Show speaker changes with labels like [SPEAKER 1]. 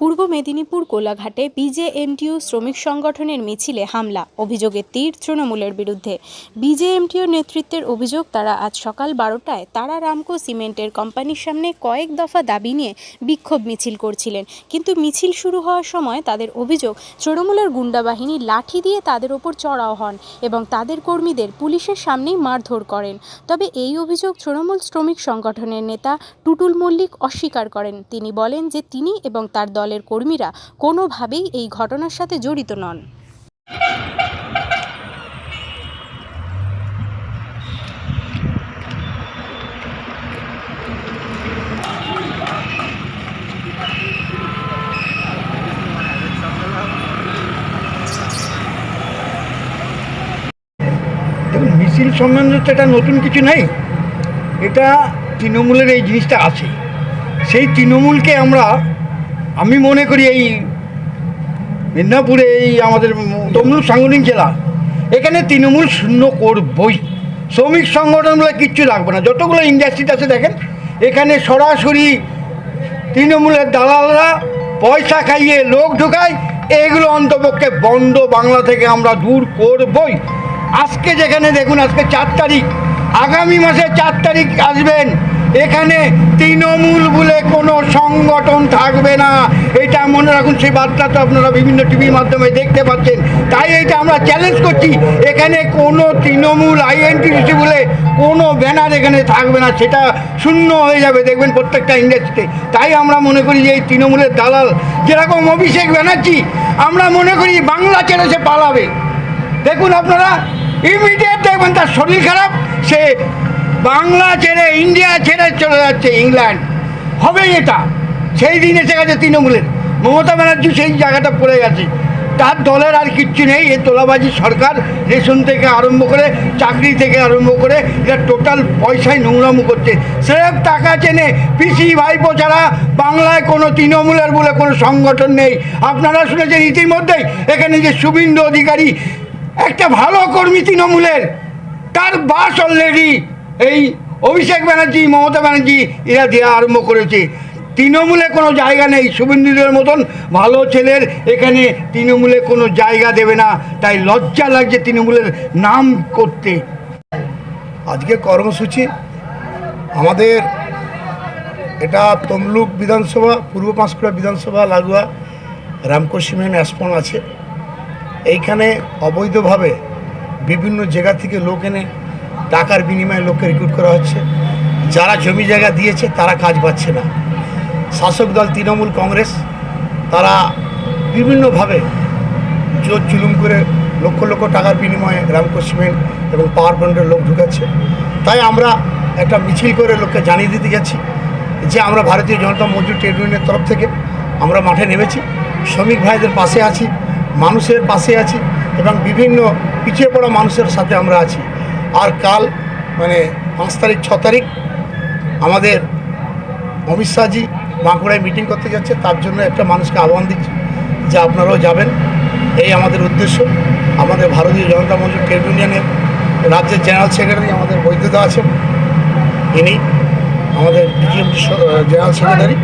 [SPEAKER 1] পূর্ব মেদিনীপুর কোলাঘাটে বিজেএমটিউ শ্রমিক সংগঠনের মিছিলে হামলা, অভিযোগের তীর তৃণমূলের বিরুদ্ধে। বিজেএমটিউ নেতৃত্বের অভিযোগ, তারা আজ সকাল বারোটায় তারা রামকো সিমেন্টের কোম্পানির সামনে কয়েক দফা দাবি নিয়ে বিক্ষোভ মিছিল করছিলেন। কিন্তু মিছিল শুরু হওয়ার সময় তাদের অভিযোগ, তৃণমূলের গুন্ডা বাহিনী লাঠি দিয়ে তাদের ওপর চড়াও হন এবং তাদের কর্মীদের পুলিশের সামনেই মারধর করেন। তবে এই অভিযোগ তৃণমূল শ্রমিক সংগঠনের নেতা টুটুল মল্লিক অস্বীকার করেন। তিনি বলেন যে তিনি এবং তার দলের কর্মীরা কোনোভাবেই এই ঘটনার সাথে জড়িত নন।
[SPEAKER 2] মিছিল সম্বন্ধে তো এটা নতুন কিছু নেই। এটা তৃণমূলের এই জিনিসটা আছে। সেই তৃণমূলকে আমরা আমি মনে করি এই মেদিনীপুরে এই আমাদের তমলুক সাংগঠনিক জেলা, এখানে তৃণমূল শূন্য করবই। শ্রমিক সংগঠনগুলো কিচ্ছু লাগবে না। যতগুলো ইন্ডাস্ট্রিতে আছে দেখেন, এখানে সরাসরি তৃণমূলের দালালরা পয়সা খাইয়ে লোক ঢোকায়, এগুলো অন্তপক্ষে বন্ধ বাংলা থেকে আমরা দূর করবই। আজকে যেখানে দেখুন, আজকে চার তারিখ, আগামী মাসে চার তারিখ আসবেন এখানে তৃণমূল বলে কোনো সংগঠন থাকবে না। এটা মনে রাখুন, সেই বার্তা তো আপনারা বিভিন্ন টিভির মাধ্যমে দেখতে পাচ্ছেন। তাই এটা আমরা চ্যালেঞ্জ করছি, এখানে কোনো তৃণমূল আইএনটিসি বলে কোনো ব্যানার এখানে থাকবে না, সেটা শূন্য হয়ে যাবে, দেখবেন প্রত্যেকটা ইন্ডাস্ট্রিতে তাই আমরা মনে করি যে এই তৃণমূলের দালাল, যেরকম অভিষেক ব্যানার্জি, আমরা মনে করি বাংলা ছেড়ে সে পালাবে। দেখুন আপনারা ইমিডিয়েট দেখবেন তার শরীর খারাপ সে বাংলা ছেড়ে ইন্ডিয়া ছেড়ে চলে যাচ্ছে ইংল্যান্ড। হবেই এটা। সেই দিন এসে গেছে তৃণমূলের। মমতা ব্যানার্জি সেই জায়গাটা পড়ে গেছে। তার দলের আর কিচ্ছু নেই। এ তোলাবাজি সরকার রেশন থেকে আরম্ভ করে, চাকরি থেকে আরম্ভ করে এটা টোটাল পয়সায় নোংরামো করছে। সেরকম টাকা চেনে পিসি ভাইপো ছাড়া বাংলায় কোনো তৃণমূলের বলে কোনো সংগঠন নেই। আপনারা শুনেছেন ইতিমধ্যেই এখানে যে শুভেন্দু অধিকারী, একটা ভালো কর্মী তৃণমূলের। তার বাস অলরেডি এই অভিষেক ব্যানার্জি, মমতা ব্যানার্জি, এরা দেওয়া আরম্ভ করেছে। তৃণমূলে কোনো জায়গা নেই। শুভেন্দুদের মতন ভালো ছেলের এখানে তৃণমূলে কোনো জায়গা দেবে না। তাই লজ্জা লাগছে তৃণমূলের নাম করতে।
[SPEAKER 3] আজকে কর্মসূচি আমাদের এটা তমলুক বিধানসভা, পূর্ব পাঁশকুড়া বিধানসভা, লাগোয়া রামকো অ্যাসপন আছে। এইখানে অবৈধভাবে বিভিন্ন জায়গা থেকে লোক এনে টাকার বিনিময়ে লোককে রিক্রুট করা হচ্ছে। যারা জমি জায়গা দিয়েছে, তারা কাজ পাচ্ছে না। শাসক দল তৃণমূল কংগ্রেস, তারা বিভিন্নভাবে জোর জুলুম করে লক্ষ লক্ষ টাকার বিনিময়ে রামকো সিমেন্ট এবং পাওয়ার প্ল্যান্টের লোক ঢুকাচ্ছে তাই আমরা একটা মিছিল করে লোককে জানিয়ে দিতে যাচ্ছি যে আমরা ভারতীয় জনতা মজদুর ট্রেড ইউনিয়নের তরফ থেকে আমরা মাঠে নেমেছি। শ্রমিক ভাইদের পাশে আছি, মানুষের পাশে আছি এবং বিভিন্ন পিছিয়ে পড়া মানুষের সাথে আমরা আছি। আর কাল মানে পাঁচ তারিখ, ছ তারিখ আমাদের অমিত শাহজি বাঁকুড়ায় মিটিং করতে যাচ্ছে। তার জন্য একটা মানুষকে আহ্বান দিচ্ছি যে আপনারাও যাবেন। এই আমাদের উদ্দেশ্য। আমাদের ভারতীয় জনতা মঞ্চ ট্রেড ইউনিয়নের রাজ্যের জেনারেল সেক্রেটারি আমাদের বৈদ্যুতা আছেন। ইনি আমাদের বিজিএমটি জেনারেল সেক্রেটারি